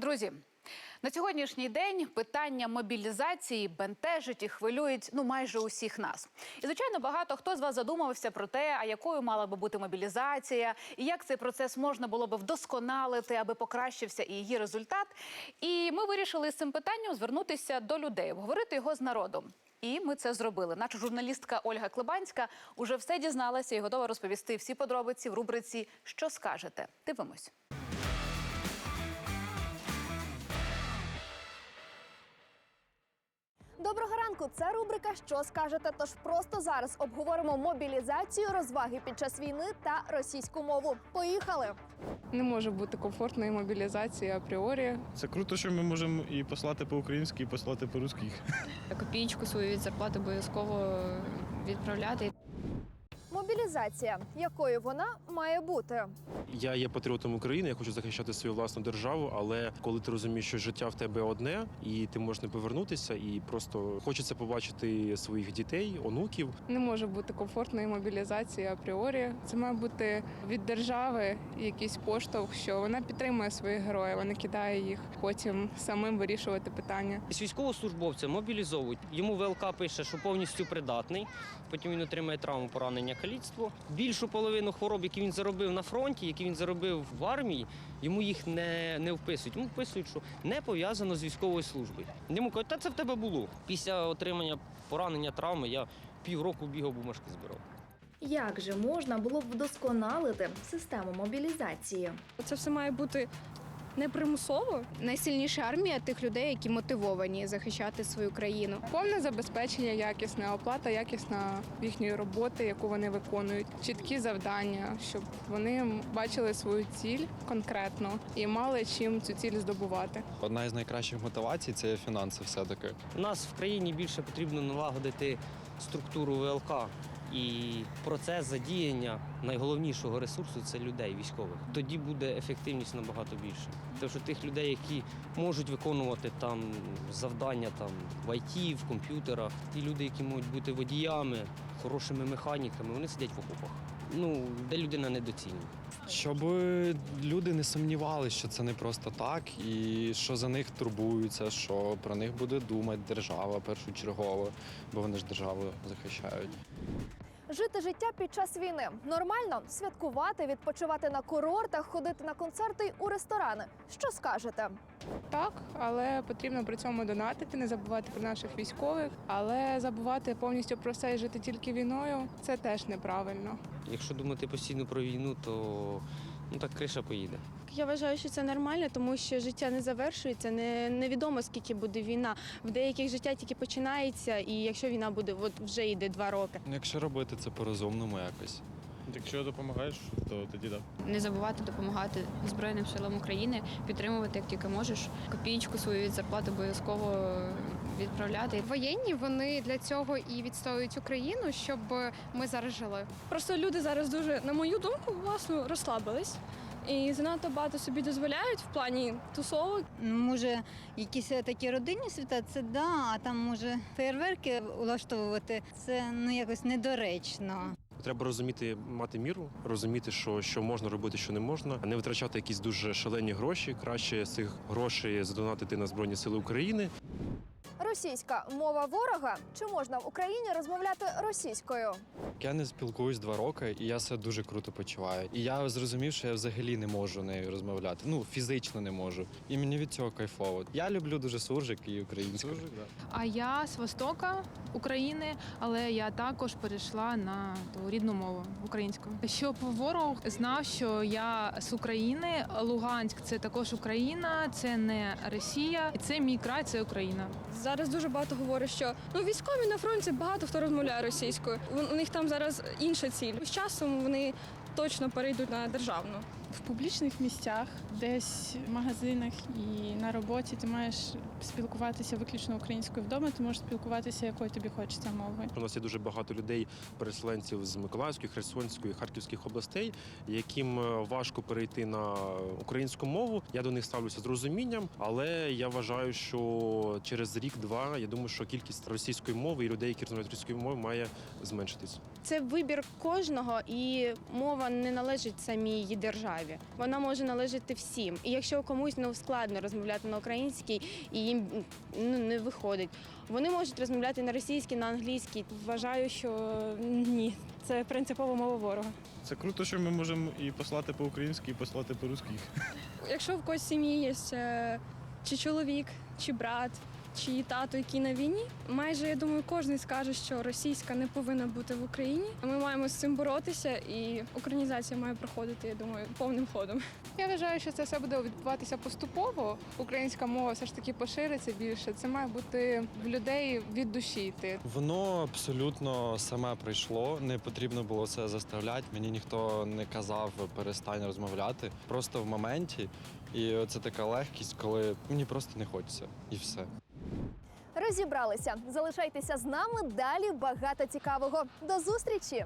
Друзі, на сьогоднішній день питання мобілізації бентежить і хвилюють ну майже усіх нас. І звичайно, багато хто з вас задумався про те, а якою мала би бути мобілізація, і як цей процес можна було би вдосконалити, аби покращився і її результат. І ми вирішили з цим питанням звернутися до людей, обговорити його з народом. І ми це зробили. Наша журналістка Ольга Клебанська уже все дізналася і готова розповісти всі подробиці в рубриці Що скажете? Дивимось. Доброго ранку. Це рубрика Що скажете? Тож просто зараз обговоримо мобілізацію, розваги під час війни та російську мову. Поїхали! Не може бути комфортної мобілізації апріорі. Це круто, що ми можемо і послати по-українськи, і послати по-русски. копійку свою від зарплати обов'язково відправляти. Мобілізація, якою вона має бути? Я є патріотом України, я хочу захищати свою власну державу. Але коли ти розумієш, що життя в тебе одне, і ти можеш не повернутися, і просто хочеться побачити своїх дітей, онуків. Не може бути комфортної мобілізації апріорі. Це має бути від держави якийсь поштовх, що вона підтримує своїх героїв, а не кидає їх потім самим вирішувати питання. З військовослужбовця мобілізовують. Йому ВЛК пише, що повністю придатний. Потім він отримає травму, поранення, каліцтво. Більшу половину хвороб, які він заробив на фронті, які він заробив в армії, йому їх не, не вписують. Йому вписують, що не пов'язано з військовою службою. Йому кажуть, та це в тебе було. Після отримання поранення травми я півроку бігав бумажки збирав. Як же можна було б вдосконалити систему мобілізації? Це все має бути не примусово. Найсильніша армія тих людей, які мотивовані захищати свою країну. Повне забезпечення, якісне оплата, якісна їхньої роботи, яку вони виконують, чіткі завдання, щоб вони бачили свою ціль конкретно і мали чим цю ціль здобувати. Одна із найкращих мотивацій це фінанси, все-таки. У нас в країні більше потрібно налагодити структуру ВЛК. І процес задіяння найголовнішого ресурсу це людей військових. Тоді буде ефективність набагато більше. Тому що тих людей, які можуть виконувати там завдання там в ІТ, в комп'ютерах, ті люди, які можуть бути водіями, хорошими механіками, вони сидять в окопах. Ну, де людина недоцільна. Щоб люди не сумнівалися, що це не просто так, і що за них турбуються, що про них буде думати держава першочергово, бо вони ж державу захищають. Жити життя під час війни нормально святкувати, відпочивати на курортах, ходити на концерти й у ресторани. Що скажете? Так, але потрібно при цьому донатити, не забувати про наших військових, але забувати повністю про все і жити тільки війною це теж неправильно. Якщо думати постійно про війну, то ну так криша поїде. Я вважаю, що це нормально, тому що життя не завершується. Не невідомо скільки буде війна. В деяких життя тільки починається, і якщо війна буде, от вже йде два роки. Ну, Якщо робити це по-розумному якось. Якщо допомагаєш, то тоді так. Не забувати допомагати Збройним силам України, підтримувати як тільки можеш. Копійку свою від зарплати обов'язково відправляти. Воєнні вони для цього і відстоюють Україну, щоб ми зараз жили. Просто люди зараз дуже, на мою думку, власну розслабились. І занадто багато собі дозволяють в плані тусовок. Ну, може, якісь такі родинні свята, це да, а там може фейерверки влаштовувати. Це ну якось недоречно. Треба розуміти, мати міру, розуміти, що, що можна робити, що не можна, не витрачати якісь дуже шалені гроші. Краще з цих грошей задонатити на збройні сили України. Російська мова ворога чи можна в Україні розмовляти російською? Я не спілкуюсь два роки, і я себе дуже круто почуваю. І я зрозумів, що я взагалі не можу нею розмовляти. Ну, фізично не можу. І мені від цього кайфово. Я люблю дуже суржик і українську. Служить, так. А я з Востока України, але я також перейшла на ту рідну мову українську. Щоб ворог знав, що я з України, Луганськ це також Україна, це не Росія, і це мій край, це Україна. Зараз дуже багато говорить, що ну військові на фронті багато хто розмовляє російською. У них там зараз інша ціль. З часом вони точно перейдуть на державну. В публічних місцях, десь в магазинах і на роботі ти маєш спілкуватися виключно українською вдома, ти можеш спілкуватися, якою тобі хочеться мовою. У нас є дуже багато людей, переселенців з Миколаївської, Херсонської, Харківських областей, яким е, важко перейти на українську мову. Я до них ставлюся з розумінням, але я вважаю, що через рік-два я думаю, що кількість російської мови і людей, які розмовляють російською мовою, має зменшитись. Це вибір кожного, і мова не належить самій державі. державі. Вона може належати всім. І якщо комусь ну, складно розмовляти на українській і їм ну, не виходить, вони можуть розмовляти на російській, на англійській. Вважаю, що ні, це принципова мова ворога. Це круто, що ми можемо і послати по-українськи, і послати по-русски. Якщо в когось сім'ї є чи чоловік, чи брат, чи тато, який на війні, майже я думаю, кожен скаже, що російська не повинна бути в Україні. Ми маємо з цим боротися, і українізація має проходити, я думаю, повним ходом. Я вважаю, що це все буде відбуватися поступово. Українська мова все ж таки пошириться більше. Це має бути в людей від душі йти. Воно абсолютно саме прийшло. Не потрібно було це заставляти. Мені ніхто не казав перестань розмовляти. Просто в моменті. І це така легкість, коли мені просто не хочеться, і все. Розібралися. Залишайтеся з нами. Далі багато цікавого. До зустрічі!